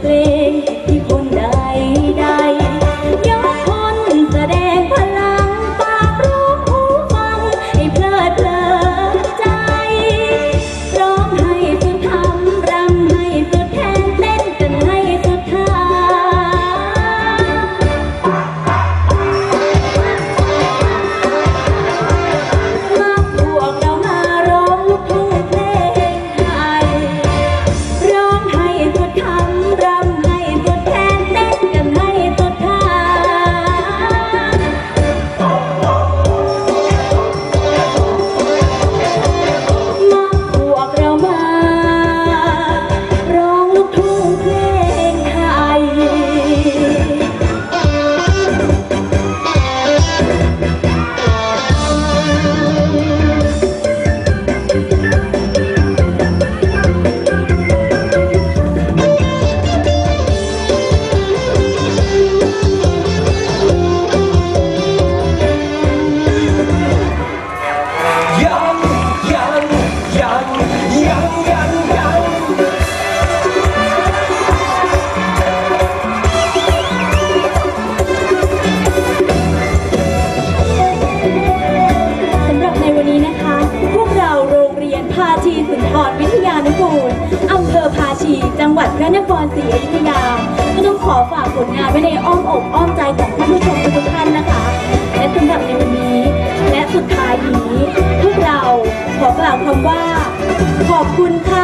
play. งหวัดพระนครศรีอยุธยา ก็ต้องขอฝากผลงานไว้ในอ้อมอกอ้อมใจของท่านผู้ชมทุกท่านนะคะ และสำหรับในวันนี้ และสุดท้ายนี้พวกเราขอกล่าวคำว่า ขอบคุณค่ะ